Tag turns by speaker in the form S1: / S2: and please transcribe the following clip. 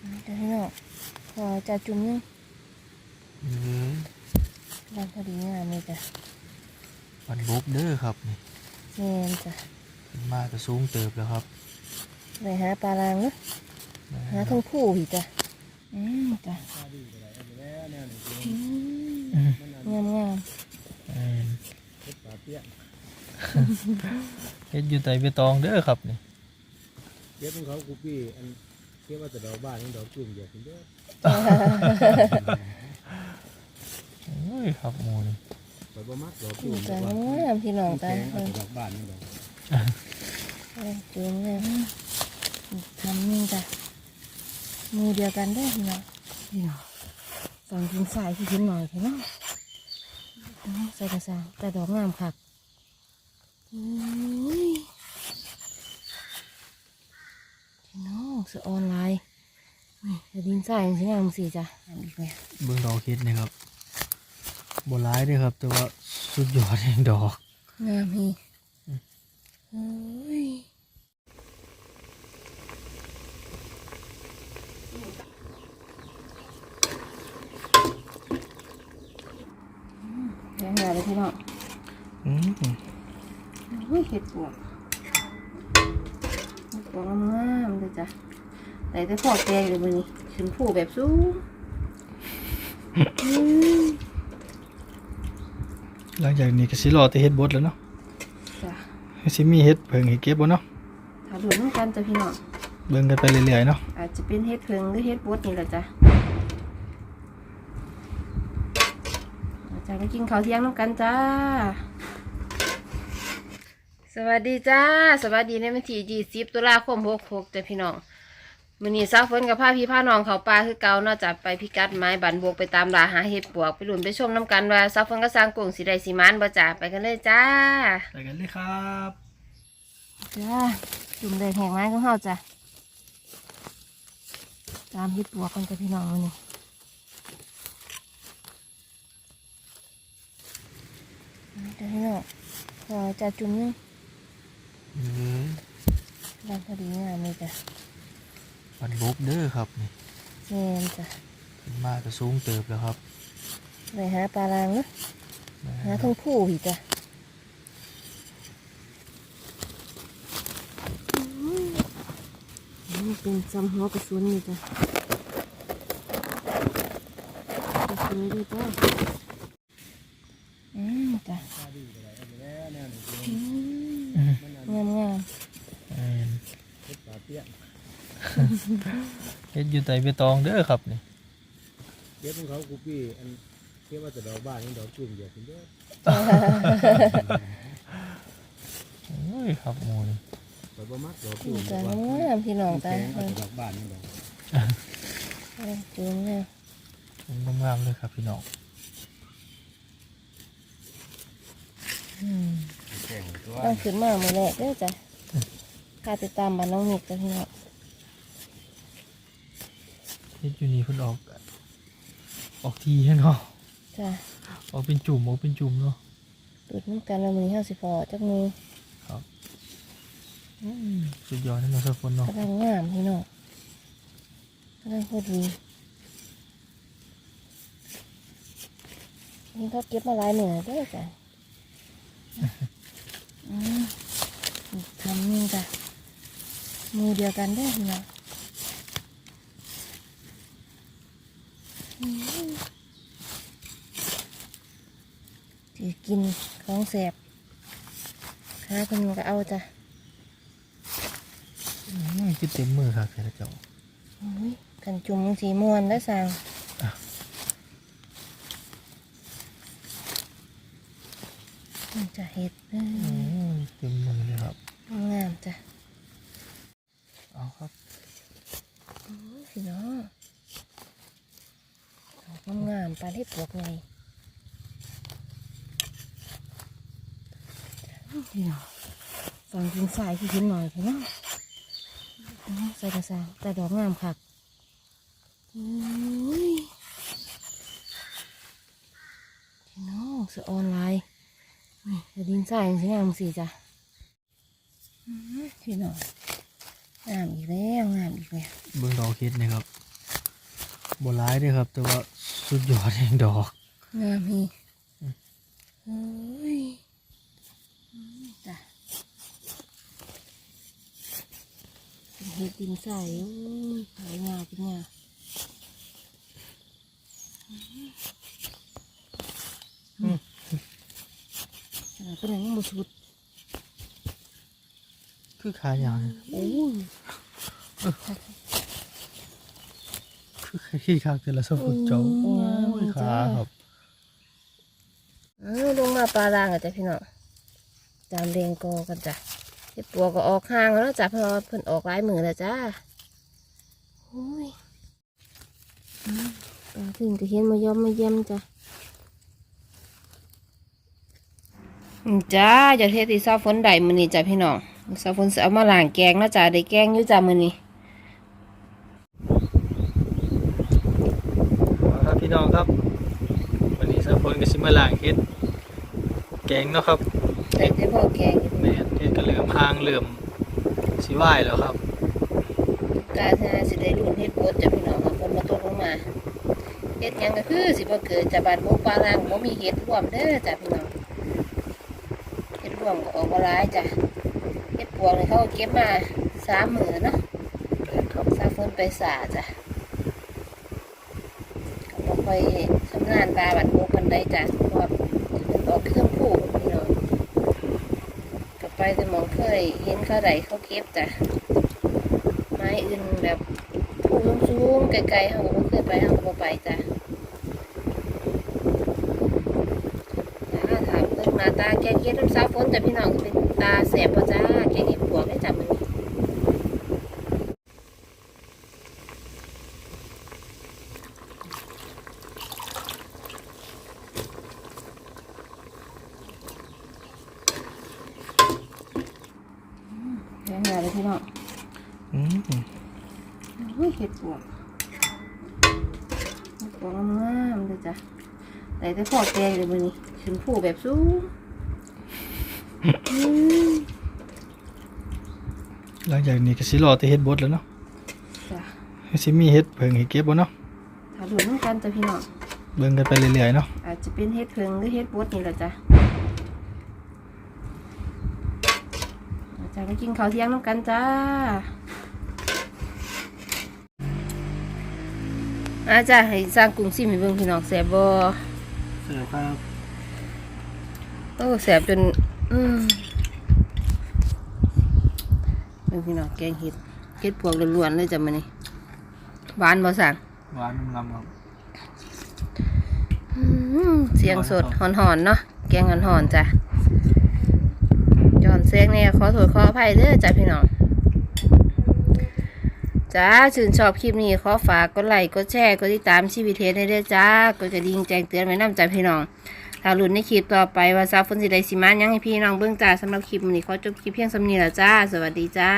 S1: เดี๋ยวพี่น้องพอจะจุ่มนึง
S2: เออ
S1: รังพอดีงามเลยจ้ะ
S2: วันลบเด้อครับนี่
S1: แม่นจ้ะ
S2: ขึ้นมาก็สูงเติบแล้วครับ
S1: ไปหาปลาลางเนาะหาทั้งผู้อีกจ้ะอืมจ้ะอืมงามงาม
S2: แม่นเฮ็ดอยู่ใต้ใบตองเด้อครับนี่
S3: เก็บของเขากูปี้อันเก็บว่าแต่ดอกบ้านนี่ดอกจุ่มเดียวคุณเด้อ
S2: โอ้ยครับหมูนี่
S3: ไปบ่มักดอก
S1: ๆ
S3: จุ่
S1: นี่
S3: ม
S1: จ้ะ
S3: ดอก
S1: งามพี่น้องจ้ะ
S3: แข็ง
S1: เอ
S3: เอา
S1: อ
S3: แต่ดอกบ้านนี่ดอก
S1: เอาจุ่มเลยทำนี่จ้ะมือเดียวกันได้อพี่น้องพี่น้องฟังทิ้งสายที่ทิ้งหน่อยพี่น้องเอาใส่กระสังแต่ดอกงามค่ะอุ้ยพี่ น้องสะออนไลน์นี่จะดินสายสวยงามสิจ้ะอันอีกแล้ว
S2: เบิ่งดอกเฮ็ดนี่ครับบ่ร้ายเด้อครับ แต่ว่าสุดยอดแห่งดอก
S1: งามฮีเฮ้ยแรงงานเลยพี่น้อง
S2: อืม
S1: อุ้ยเห็ดปวกเห็ด ปวกงามๆเลยจ้ะแต่แต่พอแกงเลยวันนี้ขึ้นผู้แบบสูงอืม
S2: หลังจากนี้ก็สิรอแต่เฮ็ดบดแล้วเนาะ
S1: จ้ะ
S2: สิมีเฮ็ดเพิ่งให้เก็บบ่เนาะ
S1: ถ้าดูน้ำกันจ้ะพี่น้อง
S2: เบิ่งกันไปเรื่อยๆเนาะ
S1: อาจจะเป็นเฮ็ดเพิงหรือเฮ็ดบดนี่แหละจ้ะอาจารย์ก็กินข้าวเที่ยงน้ำกันจ้า สวัสดีจ้า สวัสดีในวันที่ยี่สิบตุลาคมหกหกจ้ะพี่น้องมื้อนี้ซาฝนกับผ้าพี่ผ้าน้องเขาปลาคือเก่าเนอกจากไปพิกัดไม้บันบวกไปตามลาหาเห็ดปวกไปหลุนไปชมน้ำกันว่าซาฝนก็สร้างกลุ่งสีใดสีมันบ่จ้าไปกันเลยจ้า
S2: ไปกันเลยครับ
S1: จ้าจุ่มเลยแหงไม้ของเฮาจ้ะตามเฮ็ดปวกกันจ้ะพี่น้องมื้อนี้เดี๋ยวพี่น้องพอจะจุ่มนึ ง
S2: เออ
S1: รังพอดีงามเลยจ้ะ
S2: วันลบเด้อครับนี่
S1: แม่นจ้ะ
S2: ขึ้นมาก็สูงเติบแล้วครับ
S1: ไปหาปลาลางเนาะหาทั้งผู้อีกจ้ะนี่เป็นซ้ำหัวกระสุนนี่จ้ะสวยๆด้วยจ้ะอืมจ้ะ งามงาม
S2: แม่น
S3: เก็บปลาเปี้ย
S2: เฮ็ดอยู่ใต้ใบตองเด้อครับนี่
S3: เก็บของเขากูปี้อันเก็บว่าแต่ดอกบ้านนี่ดอกจุ่มเดียวคุณเด้อ
S2: โอ้ยครับหมูนี่
S3: ไปบ่มักดอก
S1: ๆ
S3: จุ่ม
S1: นี่
S3: ด
S1: จ้ะ
S3: อก
S1: งามพี่น้องจ้ะ
S3: แข็ง
S1: เอ
S3: เอา
S1: อ
S3: แต่ดอกบ้านนี่ดอก
S1: เอาจุ่มเนี่ย
S2: งามๆเลยครับพี่น้อง
S1: อืม
S3: แข็ง ตัว
S1: ต้องขึ้นมาเมื่อแรกเด้อจ้ะข้าติดตามบ้านน้องนิกจ้ะพี่น้อง
S2: เฮ็ดอยู่นี่เพิ่นออก ออกทีให้เนาะ
S1: จ้ะ
S2: ออกเป็นจุ่มออกเป็นจุ่มเนาะ
S1: ตุดน้ำกันแล้วมือนี้เฮาสิพอจักมือ
S2: อืมสุดยอดนะเนาะสักคนเนาะ
S1: กำลังงามพี่น้องกำลังพอดีนี่เขาเก็บมาหลายเหนือเด้อจ้ะอืม ทำนี่จ้ะมือเดียวกันได้อพี่น้องอืมสิกินของแสบค้าคนก็เอาจ้ะ
S2: อืมคือเต็มมือครับแต่ลเจ้า
S1: อุ๊ยกันจุ่มสีม่วนได้สั่ง
S2: อะ
S1: มัน จะเห็ดเอ้
S2: อื
S1: ย
S2: มเต็มมือเลยครับ
S1: งามจ้ะ
S2: เอาครับ
S1: โอ้ยพี่น้องดอกงามๆปลาที่ปลวกไงพี่น้องฟังกินสายที่ทิ้งหน่อยพี่น้องเอาใส่กระสังแต่ดอกงามค่ะอุ้ยพี่น้องสะออนไลน์ นี่จะดินสายสวยงามสิจ้ะอื้อพี่น้องงามอีกแล้วงามอีกแล้ว
S2: เบิ่งดอกเฮ็ดนี่ครับบหลายเด้อครับ แต่ว่าสุดยอดแห่งดอก
S1: งามฮีเฮ้ยจ้ะเป็นเห็ดดินใส่โอ้ยสวยงามเป็นงามอืม ขนาดเป็นยังบ่สุด
S2: คือขายาวเนี่ย
S1: โอ้ย
S2: คือขี้ขากแต่ละสมุดเจ้า
S1: โอ้
S2: โอ้ยขาครับ
S1: เออลงมาปลาล่างอะจ้ะพี่น้องตามเรียงกอกันจ้ะเห็ดปัวก็ออกห่างแล้วจ้ะเพราะว่าเพิ่นออกหลายมือแล้วจ้าโอ้ยอืมปลาถึงก็เห็นมายอมมาเยี่ยมจ้ะอืม จ้าจะเทศที่ซาฝนใดมือนี้จ้ะพี่น้องซาฝนสิเอามาล้างแกงนะจ้ะได้แกงอยู่จ้ะมือนี้
S2: ครับพี่น้องครับวันนี้สะพนกับชิมาล่างเฮ็ดแกงเนาะครับ
S1: แต่ได้พอแกงอยู่
S2: แม่นเฮ็ดก็เริ่มห่างเริ่มสิไหวแล้วครับ
S1: กาซาสิได้รุ่นเฮ็ดโบดจ้ะพี่น้องค่ะฝนมาตกลงมาเฮ็ดหยังก็คือสิบ่เกิดจากบ้านบ่ปลาล่างบ่มีเฮ็ดร่วมเด้อจ้ะพี่น้องเห็ด รวมก็ออกมาหลายจ้ะเห็ดปวงนี่เขาก็เก็บมาสามหมื่นเนาะซาฝนไปสาจ้ะก็บ่ค่อยชำนาญปลาบัดโบกปันได้จ้ะเพราะว่ามันออกเครื่องผูกพี่น้องก็ไปแต่หมองเคยเห็นเขาไดเขาเก็บจ้ะไม้อื่นแบบผูกสูงๆไกลๆเขาก็บ่เคยไปเขาก็ไปจ้ะ ถ้าถามเรื่องห น้าตาแกงเห็ดน้ำซาฝนแต่พี่น้องเป็นตาแสบป่ะจ้าแกงเห็ดปวกได้จับมันแกงอะไรพี่น้อง
S2: อืม
S1: อุ้ยเห็ดปวกเห็ดปวกงามๆเลยจ้ะแต่แต่พอแกงเลยมือนี้ ขึ้นผู้แบบสูงอืม
S2: หลังจากนี้ก็สิรอแต่เฮ็ดบดแล้วเนาะ
S1: จ้ะ
S2: สิมีเฮ็ดเพิ่งให้เก็บบ่เนาะ
S1: ถ้าดูน้ำกันจ้ะพี่น้อง
S2: เบิ่งกันไปเรื่อยๆเนาะ
S1: อาจจะเป็นเฮ็ดเพิงหรือเฮ็ดบดนี่แหละจ้ะอาจารย์ไปกินข้าวเที่ยงน้ำกันจ้าอาจารย์ให้สร้างกรุงซิมให้เบิ่งพี่น้องแสบบ่
S2: เสิร์ฟครับ
S1: โอ้แสบจน อืมเบิ่งพี่น้องแกงเห็ดเห็ดพวกล้วนๆเลยจ้ะมื้อนี้หวานบ่สั่ง
S2: หวานงามครับ
S1: อืมเสียงสดหอนๆเนาะแกงหอนๆจ้ะจอนเสียงเนี่ยขอโทษขออภัยเด้อจ้ะพี่น้องจ้าชื่นชอบคลิปนี้ขอฝากกดไลค์กดแชร์กดติดตามชีวิตเทสให้เด้อจ้ากดกระดิ่งแจ้งเตือนไว้นำจ้ะพี่น้อง ถ้าหลุดในคลิปต่อไปว่าซาฝนสิไดสิมายังให้พี่น้องเบื้องจ้าสำหรับคลิปนี้ขอจบคลิปเพียงสำนีละจ้า สวัสดีจ้า